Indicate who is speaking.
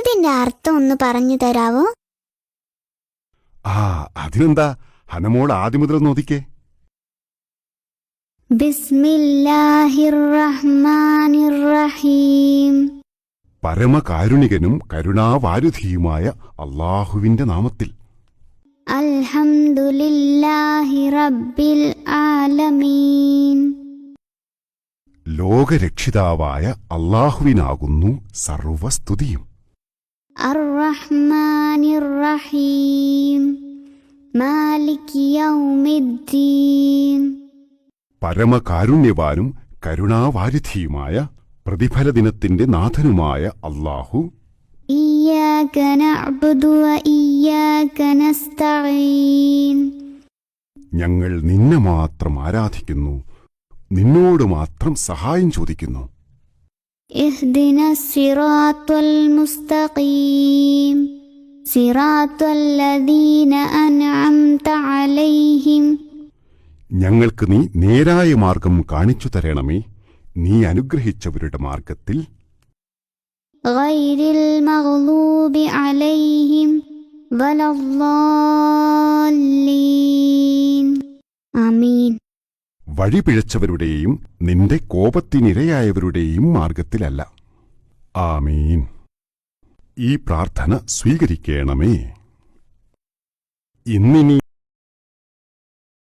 Speaker 1: ഇതിന്റെ അർത്ഥം ഒന്ന് പറഞ്ഞു തരാവോ?
Speaker 2: ആ അതിനെന്താ? ഹനമോൾ ആദ്യം മുതൽ നോദിക്കേ പരമകാരുണികനും കരുണാവാരുധിയുമായ അള്ളാഹുവിന്റെ നാമത്തിൽ.
Speaker 1: അൽഹംദുലില്ലാഹി റബ്ബിൽ ആലമീൻ.
Speaker 2: ലോകരക്ഷിതാവായ അള്ളാഹുവിനാകുന്നു സർവസ്തുതിയും.
Speaker 1: അർ-റഹ്മാനിർ റഹീം മാലിക് യൗമിദ്ദീൻ.
Speaker 2: പരമകാരുണ്യവാനും കരുണാവാരിധിയുമായ പ്രതിഫല ദിനത്തിന്റെ നാഥനുമായ അള്ളാഹു ഞങ്ങൾ നിന്നെ മാത്രം ആരാധിക്കുന്നു നിന്നോട് മാത്രം സഹായം ചോദിക്കുന്നു.
Speaker 1: اهدنا الصراط المستقيم صراط الذين أنعمت عليهم
Speaker 2: ഞങ്ങൾക്ക് നീ നേരായ മാർഗം കാണിച്ചു തരണമേ നീ അനുഗ്രഹിച്ചവരുടെ മാർഗത്തിൽ
Speaker 1: غير المغضوب عليهم ولا الضالين آمين
Speaker 2: വഴിപിഴച്ചവരുടെയും നിന്റെ കോപത്തിനിരയായവരുടെയും മാർഗത്തിലല്ല ആമീൻ. ഈ പ്രാർത്ഥന സ്വീകരിക്കണമേ. ഇന്നിനി